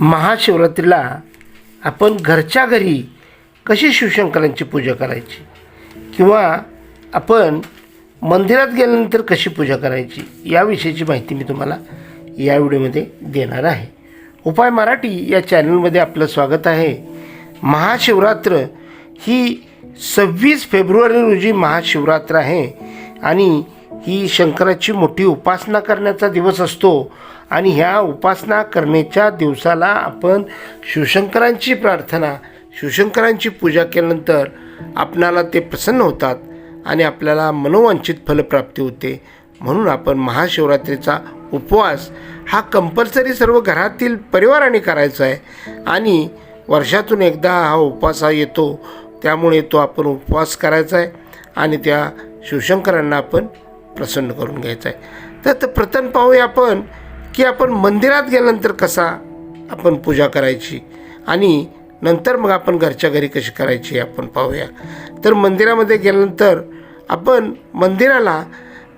महाशिवरात्रीला आपण घरच्या घरी कशी शिवशंकरांची पूजा करायची? किंवा आपण मंदिरात गेल्यानंतर कशी पूजा करायची? याविषयीची माहिती मी तुम्हाला या व्हिडिओमध्ये देणार आहे. उपाय मराठी या चॅनलमध्ये आपलं स्वागत आहे. महाशिवरात्र ही सव्वीस फेब्रुवारी रोजी महाशिवरात्र आहे. आणि ही शंकराची मोठी उपासना करण्याचा दिवस असतो आणि ह्या उपासना करण्याच्या दिवसाला आपण शिवशंकरांची प्रार्थना शिवशंकरांची पूजा केल्यानंतर आपणाला ते प्रसन्न होतात आणि आपल्याला मनोवांछित फलप्राप्ती होते. म्हणून आपण महाशिवरात्रीचा उपवास हा कंपल्सरी सर्व घरातील परिवाराने करायचा आहे आणि वर्षातून एकदा हा उपवास हा येतो. त्यामुळे तो आपण उपवास करायचा आहे आणि त्या शिवशंकरांना आपण प्रसन्न करून घ्यायचा आहे तर तर प्रथम पाहूया आपण की आपण मंदिरात गेल्यानंतर कसा आपण पूजा करायची आणि नंतर मग आपण घरच्या घरी कशी करायची आपण पाहूया. तर मंदिरामध्ये गेल्यानंतर आपण मंदिराला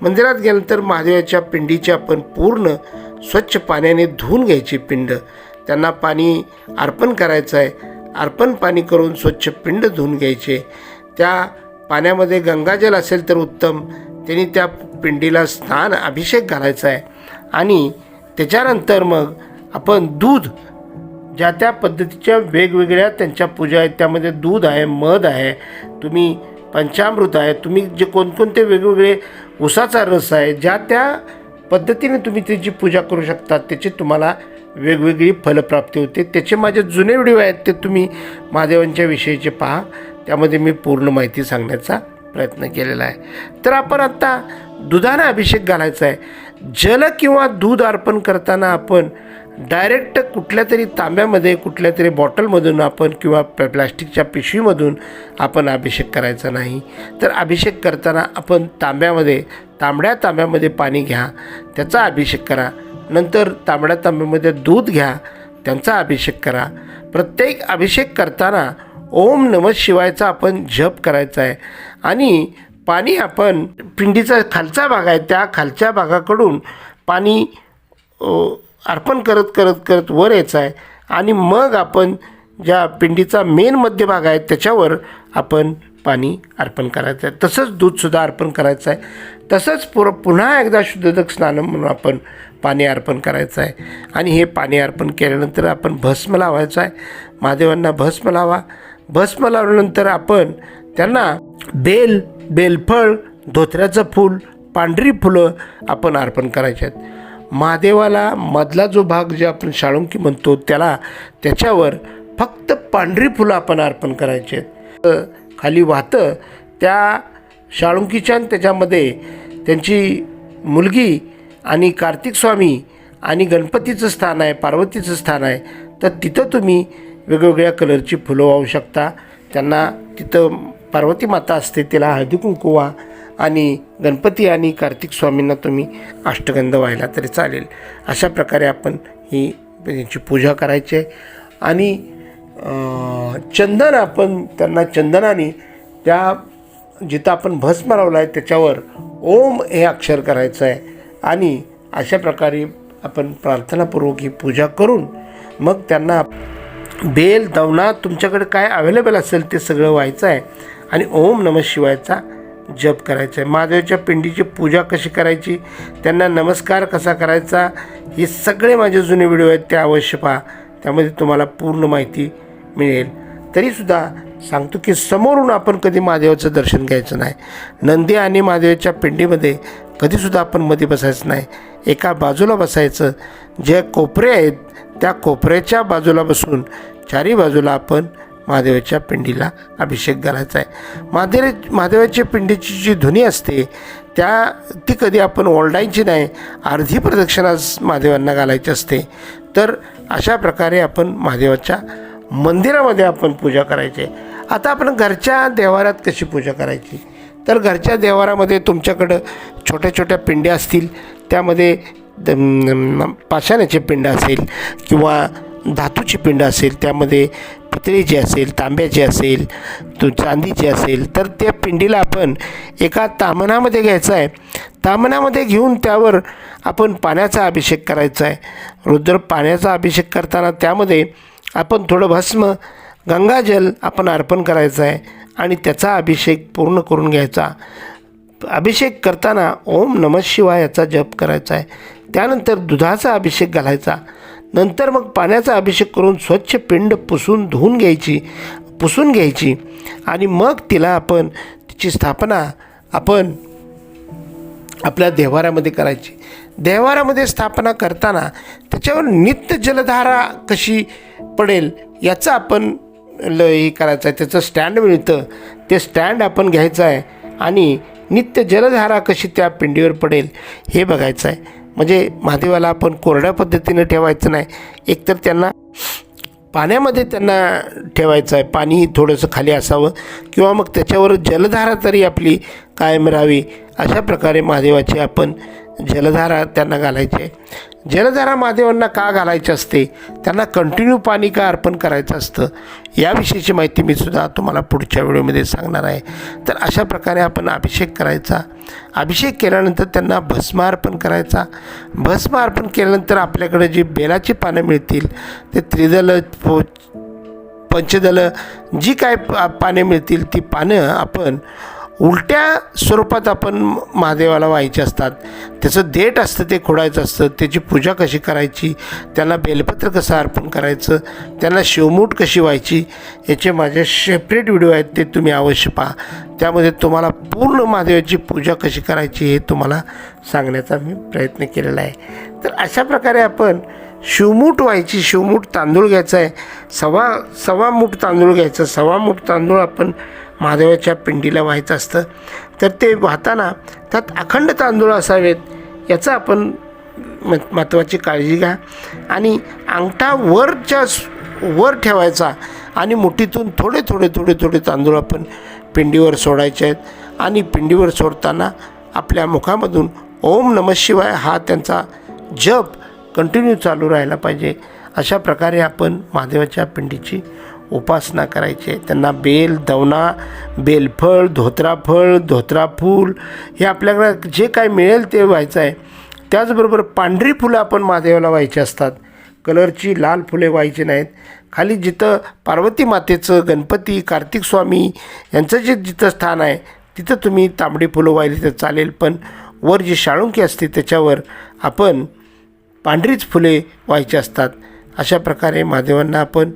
मंदिरात गेल्यानंतर महादेवाच्या पिंडीची आपण पूर्ण स्वच्छ पाण्याने धुवून घ्यायची पिंड. त्यांना पाणी अर्पण करायचं आहे अर्पण पाणी करून स्वच्छ पिंड धुवून घ्यायचे. त्या पाण्यामध्ये गंगाजल असेल तर उत्तम. त्यांनी त्या पिंडीला स्नान अभिषेक घालायचा आहे. आणि त्याच्यानंतर मग आपण दूध ज्या त्या पद्धतीच्या वेगवेगळ्या त्यांच्या पूजा आहेत त्यामध्ये दूध आहे मध आहे तुम्ही पंचामृत आहे तुम्ही जे कोणकोणते वेगवेगळे उसाचा रस आहे ज्या त्या पद्धतीने तुम्ही त्याची पूजा करू शकता त्याची तुम्हाला वेगवेगळी फलप्राप्ती होते. त्याचे माझे जुने व्हिडिओ आहेत ते तुम्ही महादेवांच्या विषयीचे पहा. त्यामध्ये मी पूर्ण माहिती सांगण्याचा प्रयत्न केलेला आहे. तर आपण आत्ता दुधाने अभिषेक घालायचा आहे. जल किंवा दूध अर्पण करताना आपण डायरेक्ट कुठल्या तरी तांब्यामध्ये कुठल्या तरी बॉटलमधून आपण किंवा प प्लॅस्टिकच्या पिशवीमधून आपण अभिषेक करायचा नाही. तर अभिषेक करताना आपण तांब्यामध्ये तांबड्या तांब्यामध्ये पाणी घ्या त्याचा अभिषेक करा. नंतर तांबड्या तांब्यामध्ये दूध घ्या त्यांचा अभिषेक करा. प्रत्येक अभिषेक करताना ओम नम शिवायचा आपण जप करायचा आहे. आणि पाणी आपण पिंडीचा खालचा भाग आहे त्या खालच्या भागाकडून पाणी अर्पण करत करत करत वर यायचं आहे. आणि मग आपण ज्या पिंडीचा मेन मध्यभाग आहे त्याच्यावर आपण पाणी अर्पण करायचं आहे. तसंच दूधसुद्धा अर्पण करायचं आहे. तसंच पुर पुन्हा एकदा शुद्धोदक स्नान म्हणून आपण पाणी अर्पण करायचं आहे. आणि हे पाणी अर्पण केल्यानंतर आपण भस्म लावायचं आहे. महादेवांना भस्म लावा. भस्म लावल्यानंतर आपण त्यांना बेल बेलफळ धोत्र्याचं फूल पांढरी फुलं आपण अर्पण करायचे आहेत. महादेवाला मधला जो भाग जे आपण शाळुंकी म्हणतो त्याला त्याच्यावर फक्त पांढरी फुलं आपण अर्पण करायचे आहेत. खाली वाहतं त्या शाळुंकीच्या आणि त्याच्यामध्ये त्यांची मुलगी आणि कार्तिक स्वामी आणि गणपतीचं स्थान आहे पार्वतीचं स्थान आहे. तर तिथं तुम्ही वेगवेगळ्या कलरची फुलं वाहू शकता. त्यांना तिथं पार्वती माता असते तिला हळदी कुंकू व्हा आणि गणपती आणि कार्तिक स्वामींना तुम्ही अष्टगंध व्हायला तरी चालेल. अशा प्रकारे आपण ही त्यांची पूजा करायची आहे. आणि चंदन आपण त्यांना चंदनाने त्या जिथं आपण भस्म लावला आहे त्याच्यावर ओम हे अक्षर करायचं आहे. आणि अशा प्रकारे आपण प्रार्थनापूर्वक ही पूजा करून मग त्यांना बेल दवना तुमच्याकडे काय अवेलेबल असेल ते सगळं व्हायचं आहे. आणि ओम नम शिवायचा जप करायचा आहे. महादेवाच्या पिंडीची पूजा कशी करायची त्यांना नमस्कार कसा करायचा हे सगळे माझे जुने व्हिडिओ आहेत ते अवश्य पहा. त्यामध्ये तुम्हाला पूर्ण माहिती मिळेल. तरीसुद्धा सांगतो की समोरून आपण कधी महादेवाचं दर्शन घ्यायचं नाही. नंदी आणि महादेवाच्या पिंडीमध्ये कधीसुद्धा आपण मध्ये बसायचं नाही. एका बाजूला बसायचं. जे कोपरे आहेत त्या कोपऱ्याच्या बाजूला बसून चारी बाजूला आपण महादेवाच्या पिंडीला अभिषेक घालायचा आहे. महादेव महादेवाच्या पिंडीची जी धुनी असते त्या ती कधी आपण ओरडायची नाही अर्धी प्रदक्षिणाच महादेवांना घालायची असते. तर अशा प्रकारे आपण महादेवाच्या मंदिरामध्ये आपण पूजा करायची. आहे. आता आपण घरच्या देवारात कशी पूजा करायची? तर घरच्या देवारामध्ये तुमच्याकडं छोट्या छोट्या पिंड्या असतील त्यामध्ये द- पाषाणाचे पिंड असेल किंवा धातूची पिंड असेल त्यामध्ये जे असेल तांब्याची असेल तो चांदीची असेल तर त्या पिंडीला आपण एका तामणामध्ये घ्यायचं आहे. तामणामध्ये घेऊन त्यावर आपण पाण्याचा अभिषेक करायचा आहे. रुद्र पाण्याचा अभिषेक करताना त्यामध्ये आपण थोडं भस्म गंगाजल आपण अर्पण करायचं आहे आणि त्याचा अभिषेक पूर्ण करून घ्यायचा. अभिषेक करताना ओम नमः शिवाय याचा जप करायचा आहे. त्यानंतर दुधाचा अभिषेक घालायचा. नंतर मग पाण्याचा अभिषेक करून स्वच्छ पिंड पुसून धुवून घ्यायची पुसून घ्यायची आणि मग तिला आपण तिची स्थापना आपण आपल्या देवाऱ्यामध्ये करायची. देवारामध्ये स्थापना करताना त्याच्यावर नित्य जलधारा कशी पडेल याचं आपण ल हे करायचं आहे. त्याचं स्टँड मिळतं. ते स्टँड आपण घ्यायचं आहे आणि नित्य जलधारा कशी त्या पिंडीवर पडेल हे बघायचं आहे. म्हणजे महादेवाला आपण कोरड्या पद्धतीनं ठेवायचं नाही. एकतर त्यांना पाण्यामध्ये त्यांना ठेवायचं आहे. पाणी थोडंसं खाली असावं किंवा मग त्याच्यावर जलधारा तरी आपली कायम राहावी. अशा प्रकारे महादेवाची आपण जलधारा त्यांना घालायचे. जलधारा महादेवांना का घालायची असते? त्यांना कंटिन्यू पाणी का अर्पण करायचं असतं? याविषयीची माहिती मी सुद्धा तुम्हाला पुढच्या व्हिडिओमध्ये सांगणार आहे. तर अशा प्रकारे आपण अभिषेक करायचा. अभिषेक केल्यानंतर त्यांना भस्म अर्पण करायचा. भस्म अर्पण केल्यानंतर आपल्याकडे जी बेलाची पानं मिळतील ते त्रिदल पो पंचदल जी काय पाने मिळतील ती पानं आपण उलट्या स्वरूपात आपण महादेवाला व्हायचे असतात. त्याचं देठ असतं ते खोडायचं असतं त्याची पूजा कशी करायची त्यांना बेलपत्र कसं अर्पण करायचं त्यांना शिवमूठ कशी व्हायची याचे माझे सेपरेट व्हिडिओ आहेत ते तुम्ही अवश्य पहा. त्यामध्ये तुम्हाला पूर्ण महादेवाची पूजा कशी करायची हे तुम्हाला सांगण्याचा मी प्रयत्न केलेला आहे. तर अशा प्रकारे आपण शिवमूठ व्हायची शिवमूठ तांदूळ घ्यायचा आहे. सव्वा सव्वा मूठ तांदूळ घ्यायचा सव्वा मूठ तांदूळ आपण महादेवाच्या पिंडीला व्हायचं असतं. तर ते वाहताना त्यात अखंड तांदूळ असावेत याचं आपण म महत्त्वाची काळजी घ्या. आणि अंगठा वरच्या वर ठेवायचा आणि मुठीतून थोडे थोडे थोडे थोडे तांदूळ आपण पिंडीवर सोडायचे आहेत. आणि पिंडीवर सोडताना आपल्या मुखामधून ओम नम शिवाय हा त्यांचा जप कंटिन्यू चालू राहायला पाहिजे. अशा प्रकारे आपण महादेवाच्या पिंडीची उपासना करायची. आहे त्यांना बेल दवना बेलफळ धोत्राफळ धोत्राफूल हे आपल्याकडं जे काय मिळेल ते व्हायचं आहे. त्याचबरोबर पांढरी फुलं आपण महादेवाला व्हायची असतात. कलरची लाल फुले व्हायची नाहीत. खाली जिथं पार्वती मातेचं गणपती कार्तिक स्वामी यांचं जे जिथं स्थान आहे तिथं तुम्ही तांबडी फुलं वाहिली तर चालेल. पण वर जी शाळुंकी असते त्याच्यावर आपण पांढरीच फुले व्हायची असतात. अशा प्रकारे महादेवांना आपण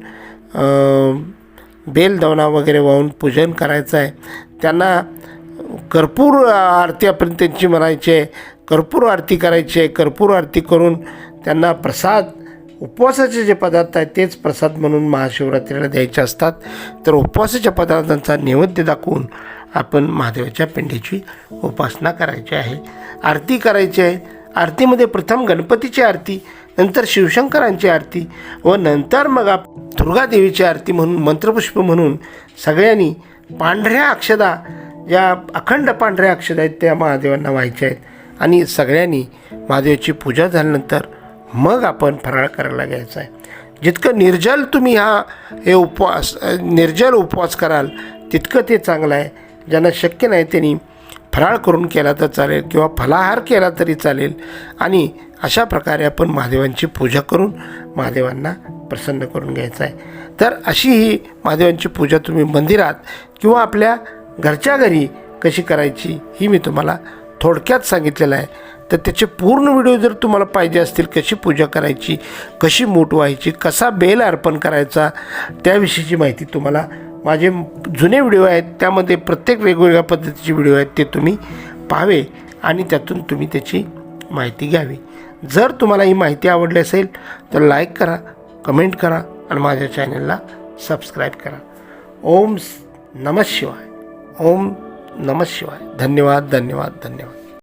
बेलदवना वगैरे वाहून पूजन करायचं आहे. त्यांना कर्पूर आरती आपण त्यांची म्हणायची आहे. कर्पूर आरती करायची आहे. कर्पूर आरती करून त्यांना प्रसाद उपवासाचे जे पदार्थ आहेत तेच प्रसाद म्हणून महाशिवरात्रीला द्यायचे असतात. तर उपवासाच्या पदार्थांचा नैवेद्य दाखवून आपण महादेवाच्या पिंडीची उपासना करायची आहे. आरती करायची आहे. आरतीमध्ये प्रथम गणपतीची आरती नंतर शिवशंकरांची आरती व नंतर मग आप दुर्गादेवीची आरती म्हणून मंत्रपुष्प म्हणून सगळ्यांनी पांढऱ्या अक्षदा ज्या अखंड पांढऱ्या अक्षदा आहेत त्या महादेवांना व्हायच्या आहेत. आणि सगळ्यांनी महादेवाची पूजा झाल्यानंतर मग आपण फराळ करायला घ्यायचा आहे. जितकं निर्जल तुम्ही हा हे उपवास निर्जल उपवास कराल तितकं ते चांगलं आहे. ज्यांना शक्य नाही त्यांनी फराळ करून केला तर चालेल किंवा फलाहार केला तरी चालेल. आणि अशा प्रकारे आपण महादेवांची पूजा करून महादेवांना प्रसन्न करून घ्यायचं आहे. तर अशी ही महादेवांची पूजा तुम्ही मंदिरात किंवा आपल्या घरच्या घरी कशी करायची ही मी तुम्हाला थोडक्यात सांगितलेलं आहे. तर त्याचे पूर्ण व्हिडिओ जर तुम्हाला पाहिजे असतील कशी पूजा करायची कशी मूठ व्हायची कसा बेल अर्पण करायचा त्याविषयीची माहिती तुम्हाला माझे जुने व्हिडिओ आहेत त्यामध्ये प्रत्येक वेगवेगळ्या पद्धतीचे व्हिडिओ आहेत ते तुम्ही पाहावे आणि त्यातून तुम्ही त्याची माहिती घ्यावी. जर तुम्हाला ही माहिती आवडली असेल तर लाईक करा कमेंट करा आणि माझ्या चॅनलला सबस्क्राईब करा. ओम नमः शिवाय. ओम नमः शिवाय. धन्यवाद धन्यवाद धन्यवाद.